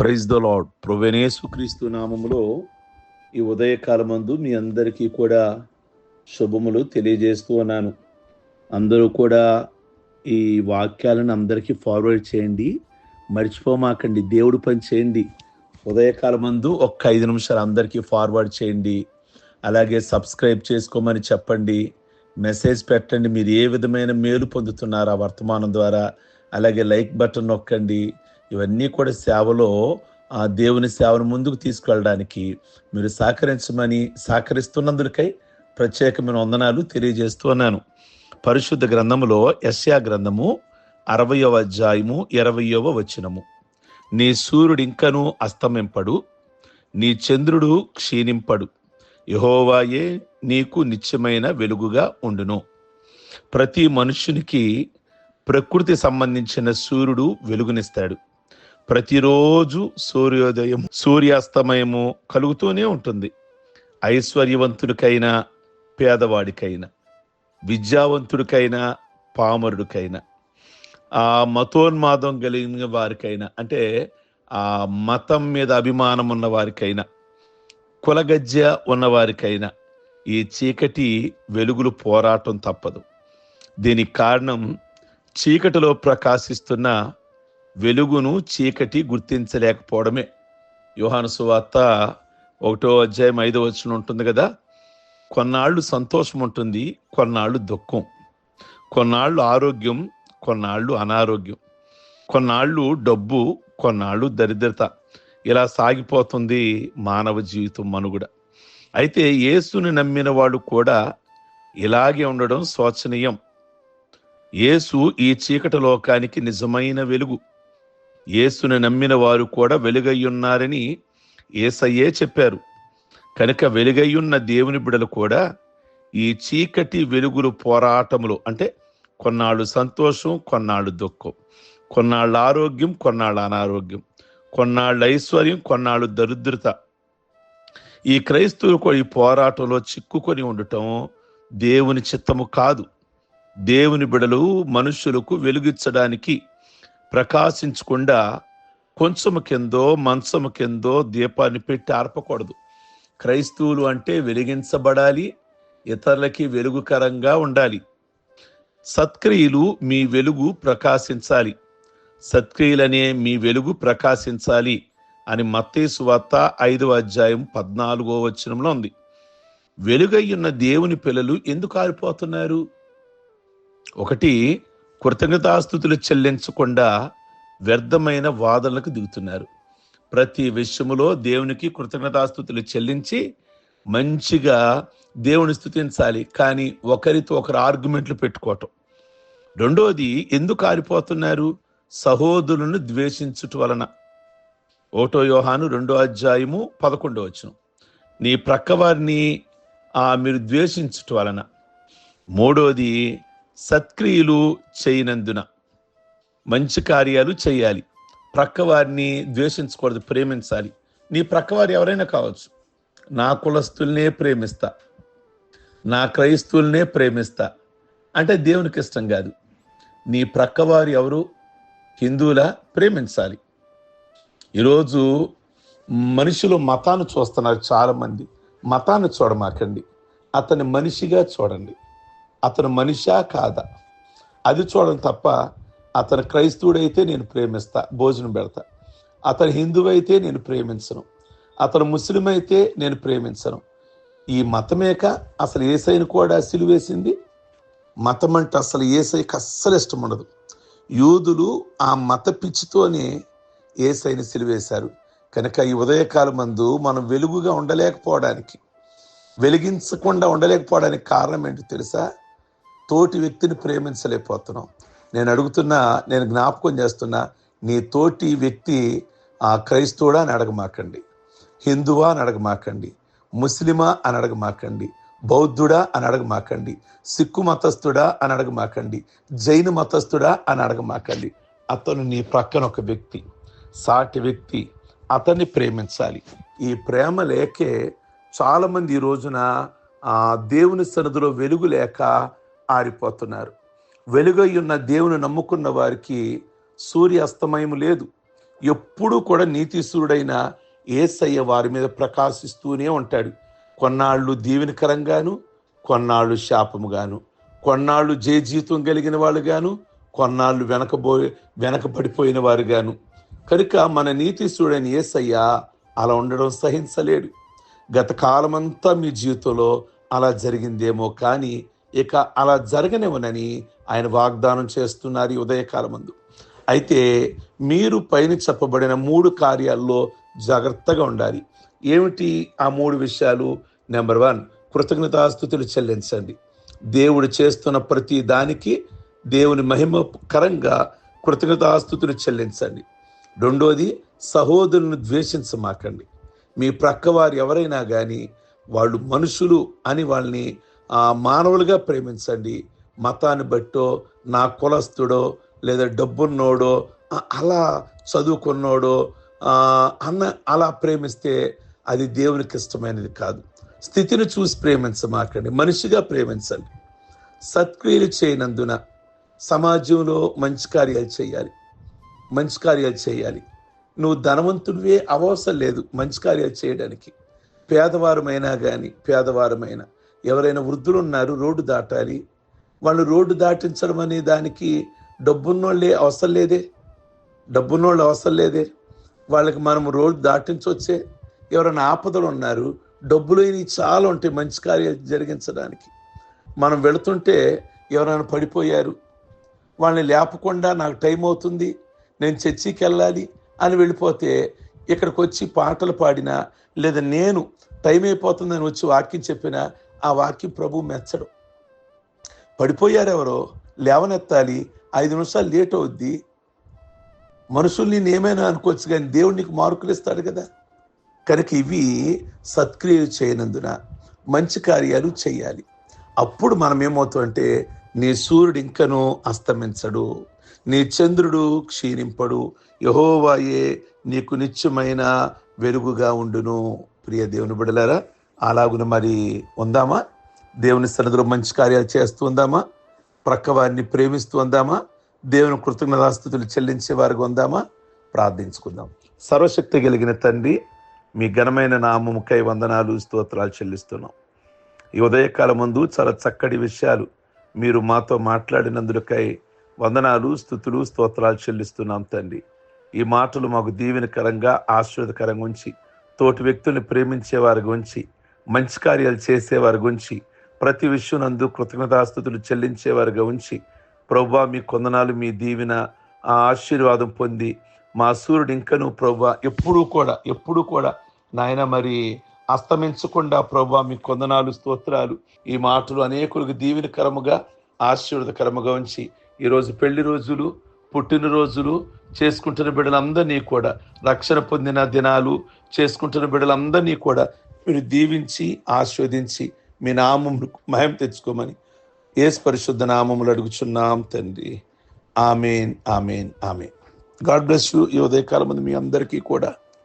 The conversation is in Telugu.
ప్రైజ్ ద లాడ్ ప్రొవెనేసు క్రీస్తు నామములో ఈ ఉదయకాలమందు మీ అందరికీ కూడా శుభములు తెలియజేస్తూ ఉన్నాను. అందరూ కూడా ఈ వాక్యాలను అందరికీ ఫార్వర్డ్ చేయండి. మర్చిపోమాకండి. దేవుడు పని చేయండి. ఉదయకాలమందు ఒక్క ఐదు నిమిషాలు అందరికీ ఫార్వర్డ్ చేయండి. అలాగే సబ్స్క్రైబ్ చేసుకోమని చెప్పండి. మెసేజ్ పెట్టండి. మీరు ఏ విధమైన మేలు పొందుతున్నారా వర్తమానం ద్వారా. అలాగే లైక్ బటన్ నొక్కండి. ఇవన్నీ కూడా సేవలో ఆ దేవుని సేవను ముందుకు తీసుకెళ్ళడానికి మీరు సహకరించమని సహకరిస్తున్నందుకై ప్రత్యేకమైన వందనాలు తెలియజేస్తున్నాను పరిశుద్ధ గ్రంథములో యశ్యా గ్రంథము అరవయవ అధ్యాయము ఇరవయవ వచనము. నీ సూర్యుడు ఇంకను అస్తమింపడు నీ చంద్రుడు క్షీణింపడు. యహోవాయే నీకు నిత్యమైన వెలుగుగా ఉండును. ప్రతి మనుష్యునికి ప్రకృతి సంబంధించిన సూర్యుడు వెలుగునిస్తాడు. ప్రతిరోజు సూర్యోదయం సూర్యాస్తమయము కలుగుతూనే ఉంటుంది. ఐశ్వర్యవంతుడికైనా పేదవాడికైనా విద్యావంతుడికైనా పామరుడికైనా ఆ మతోన్మాదం కలిగిన వారికైనా అంటే ఆ మతం మీద అభిమానం ఉన్న వారికైనా కులగజ్జ ఉన్నవారికైనా ఈ చీకటి వెలుగులు పోరాటం తప్పదు. దీనికి కారణం చీకటిలో ప్రకాశిస్తున్న వెలుగును చీకటి గుర్తించలేకపోవడమే. యోహాను సువార్త ఒకటో అధ్యాయం ఐదో వచ్చిన ఉంటుంది కదా? కొన్నాళ్ళు సంతోషం ఉంటుంది కొన్నాళ్ళు దుఃఖం. కొన్నాళ్ళు ఆరోగ్యం కొన్నాళ్ళు అనారోగ్యం. కొన్నాళ్ళు డబ్బు కొన్నాళ్ళు దరిద్రత. ఇలా సాగిపోతుంది మానవ జీవితం మనుగుడ. అయితే యేసుని నమ్మిన వాళ్ళు కూడా ఇలాగే ఉండడం శోచనీయం. యేసు ఈ చీకటి లోకానికి నిజమైన వెలుగు. యేసుని నమ్మిన వారు కూడా వెలుగయ్యున్నారని ఏసయ్యే చెప్పారు. కనుక వెలుగయ్యున్న దేవుని బిడలు కూడా ఈ చీకటి వెలుగులు పోరాటములు అంటే కొన్నాళ్ళు సంతోషం కొన్నాళ్ళు దుఃఖం. కొన్నాళ్ళు ఆరోగ్యం కొన్నాళ్ళు అనారోగ్యం. కొన్నాళ్ళ ఐశ్వర్యం కొన్నాళ్ళు దరిద్రత. ఈ క్రైస్తవులు కూడా ఈ పోరాటంలో చిక్కుకొని ఉండటం దేవుని చిత్తము కాదు. దేవుని బిడలు మనుషులకు వెలుగిచ్చడానికి ప్రకాశించకుండా కొంచెము కిందో మంచము కిందో దీపాన్ని పెట్టి ఆర్పకూడదు. క్రైస్తవులు అంటే వెలిగించబడాలి ఇతరులకి వెలుగుకరంగా ఉండాలి. సత్క్రియలు మీ వెలుగు ప్రకాశించాలి. సత్క్రియలనే మీ వెలుగు ప్రకాశించాలి అని మత్తేసు వార్త ఐదవ అధ్యాయం పద్నాలుగో వచనంలో ఉంది. వెలుగై ఉన్న దేవుని పిల్లలు ఎందుకు ఆరిపోతున్నారు? ఒకటి కృతజ్ఞతాస్థుతులు చెల్లించకుండా వ్యర్థమైన వాదనలకు దిగుతున్నారు. ప్రతి విషయములో దేవునికి కృతజ్ఞతాస్థుతులు చెల్లించి మంచిగా దేవుని స్థుతించాలి కానీ ఒకరితో ఒకరు ఆర్గ్యుమెంట్లు పెట్టుకోవటం. రెండోది ఎందుకు ఆరిపోతున్నారు? సహోదరులను ద్వేషించుట వలన. ఓటో యోహాను రెండో అధ్యాయము పదకొండో వచ్చును నీ ప్రక్కవారిని ఆ మీరు ద్వేషించుట వలన. మూడోది సత్క్రియలు చేయనందున మంచి కార్యాలు చేయాలి. ప్రక్కవారిని ద్వేషించకూడదు ప్రేమించాలి. నీ ప్రక్కవారు ఎవరైనా కావచ్చు. నా కులస్తుల్నే ప్రేమిస్తా. నా క్రైస్తువులనే ప్రేమిస్తా. అంటే దేవునికి ఇష్టం కాదు. నీ ప్రక్కవారు ఎవరు? హిందువులా? ప్రేమించాలి. ఈరోజు మనుషులు మతాన్ని చూస్తున్నారు చాలామంది. మతాన్ని చూడమాకండి. అతని మనిషిగా చూడండి. అతను మనిషా కాదా? అది చూడడం తప్ప అతను క్రైస్తవుడైతే నేను ప్రేమిస్తా భోజనం పెడతా. అతను హిందువు అయితే నేను ప్రేమించను. అతను ముస్లిం అయితే నేను ప్రేమించను. ఈ మతమేక అసలు ఏసైని కూడా సిలువేసింది? మతం అంటే అసలు ఏసైకి అస్సలు ఇష్టం ఉండదు. యూదులు ఆ మత పిచ్చితోనే ఏసైని సిలివేశారు. కనుక ఈ ఉదయకాలం మందు మనం వెలుగుగా ఉండలేకపోవడానికి వెలిగించకుండా ఉండలేకపోవడానికి కారణం ఏంటో తెలుసా? తోటి వ్యక్తిని ప్రేమించలేకపోతున్నాం. నేను అడుగుతున్నా నేను జ్ఞాపకం చేస్తున్నా నీ తోటి వ్యక్తి ఆ క్రైస్తవుడా అని అడగమాకండి. హిందువా అని అడగమాకండి. ముస్లిమా అని అడగమాకండి. బౌద్ధుడా అని అడగమాకండి. సిక్కు మతస్థుడా అని అడగమాకండి. జైన మతస్థుడా అని అడగమాకండి. అతను నీ ప్రక్కన ఒక వ్యక్తి సాటి వ్యక్తి అతన్ని ప్రేమించాలి. ఈ ప్రేమ లేకే చాలామంది ఈ రోజున దేవుని సన్నిధిలో వెలుగు లేక ఆరిపోతున్నారు. వెలుగై ఉన్న దేవుని నమ్ముకున్న వారికి సూర్య అస్తమయం లేదు. ఎప్పుడూ కూడా నీతిశూరుడైన ఏసయ్య వారి మీద ప్రకాశిస్తూనే ఉంటాడు. కొన్నాళ్ళు దీవెనకరంగాను కొన్నాళ్ళు శాపముగాను. కొన్నాళ్ళు జయజీతం కలిగిన వాళ్ళుగాను కొన్నాళ్ళు వెనకబో వెనకబడిపోయిన వారుగాను. కనుక మన నీతిశూడైన ఏసయ్య అలా ఉండడం సహించలేడు. గత కాలమంతా మీ జీవితంలో అలా జరిగిందేమో కానీ ఇక అలా జరగనివ్వనని ఆయన వాగ్దానం చేస్తున్నారు ఈ ఉదయకాలమందు. అయితే మీరు పైన చెప్పబడిన మూడు కార్యాల్లో జాగ్రత్తగా ఉండాలి. ఏమిటి ఆ మూడు విషయాలు? నెంబర్ వన్ కృతజ్ఞతాస్థుతులు చెల్లించండి. దేవుడు చేస్తున్న ప్రతి దానికి దేవుని మహిమకరంగా కృతజ్ఞతాస్థుతులు చెల్లించండి. రెండోది సహోదరులను ద్వేషించమాకండి. మీ ప్రక్కవారు ఎవరైనా కానీ వాళ్ళు మనుషులు అని వాళ్ళని మానవులుగా ప్రేమించండి. మతాన్ని బట్టో నా కులస్తుడో లేదా డబ్బున్నోడో అలా చదువుకున్నోడో అన్న అలా ప్రేమిస్తే అది దేవునికి ఇష్టమైనది కాదు. స్థితిని చూసి ప్రేమించమాకండి. మనిషిగా ప్రేమించండి. సత్క్రియలు చేయనందున సమాజంలో మంచి కార్యాలు చేయాలి. మంచి కార్యాలు చేయాలి. నువ్వు ధనవంతుడివే అవసరం లేదు మంచి కార్యాలు చేయడానికి. పేదవారమైనా కానీ పేదవారమైనా ఎవరైనా వృద్ధులు ఉన్నారు రోడ్డు దాటాలి. వాళ్ళు రోడ్డు దాటించడం అనే దానికి డబ్బున్నోళ్ళే అవసరం లేదే. డబ్బున్నోళ్ళు అవసరం లేదే. వాళ్ళకి మనం రోడ్డు దాటించవచ్చే ఎవరైనా ఆపదలు ఉన్నారు డబ్బులు అయినవి చాలా ఉంటాయి మంచి కార్యాలు జరిగించడానికి. మనం వెళుతుంటే ఎవరైనా పడిపోయారు వాళ్ళని లేపకుండా నాకు టైం అవుతుంది నేను చర్చికి వెళ్ళాలి అని వెళ్ళిపోతే ఇక్కడికి వచ్చి పాటలు పాడినా లేదా నేను టైం అయిపోతుందని వచ్చి వాక్యం చెప్పినా ఆ వాక్యం ప్రభు మెచ్చడు. పడిపోయారెవరో? లేవనెత్తాలి. ఐదు నిమిషాలు లేట్ అవుద్ది. మనుషుల్ని నేమైనా అనుకోవచ్చు కానీ దేవుడు నీకు మార్కులు ఇస్తాడు కదా. కనుక ఇవి సత్క్రియలు చేయనందున మంచి కార్యాలు చేయాలి. అప్పుడు మనం ఏమవుతామంటే నీ సూర్యుడు ఇంకనూ అస్తమించడు. నీ చంద్రుడు క్షీణింపడు. యహోవాయే నీకు నిత్యమైన వెలుగుగా ఉండును. ప్రియ దేవుని బిడలారా అలాగున మరి ఉందామా? దేవుని సన్నిధిలో మంచి కార్యాలు చేస్తూ ఉందామా? ప్రక్క వారిని ప్రేమిస్తూ ఉందామా? దేవుని కృతజ్ఞతాస్థుతులు చెల్లించే వారికి ఉందామా? ప్రార్థించుకుందాం. సర్వశక్తి కలిగిన తండ్రి మీ ఘనమైన నామముకై వందనాలు స్తోత్రాలు చెల్లిస్తున్నాం. ఈ ఉదయకాలం ముందు చాలా చక్కటి విషయాలు మీరు మాతో మాట్లాడినందుకై వందనాలు స్థుతులు స్తోత్రాలు చెల్లిస్తున్నాం తండ్రి. ఈ మాటలు మాకు దీవెనకరంగా ఆశీర్వదకరంగా ఉంచి తోటి వ్యక్తుల్ని ప్రేమించే వారి గురించి మంచి కార్యాలు చేసేవారి గురించి ప్రతి విషయం నందు కృతజ్ఞతాస్థుతులు చెల్లించేవారిగా ఉంచి ప్రవ్వా మీ కొందనాలు మీ దీవెన ఆ ఆశీర్వాదం పొంది మా సూర్యుడు ఇంకను ప్రవ్వా ఎప్పుడూ కూడా ఎప్పుడూ కూడా నాయన మరి అస్తమించకుండా ప్రభా మీ కొందనాలు స్తోత్రాలు ఈ మాటలు అనేకులకు దీవెనకరముగా ఆశీర్వదకరముగా ఉంచి ఈరోజు పెళ్ళి రోజులు పుట్టినరోజులు చేసుకుంటున్న బిడ్డలందరినీ కూడా రక్షణ పొందిన దినాలు చేసుకుంటున్న బిడ్డలందరినీ కూడా మీరు దీవించి ఆస్వాదించి మీ నామం మహిమ తెచ్చుకోమని ఏ పరిశుద్ధ నామములు అడుగుచున్నాం తండ్రి. Amen amen amen. God bless you. ఈ ఉదయకాలం మీ అందరికీ కూడా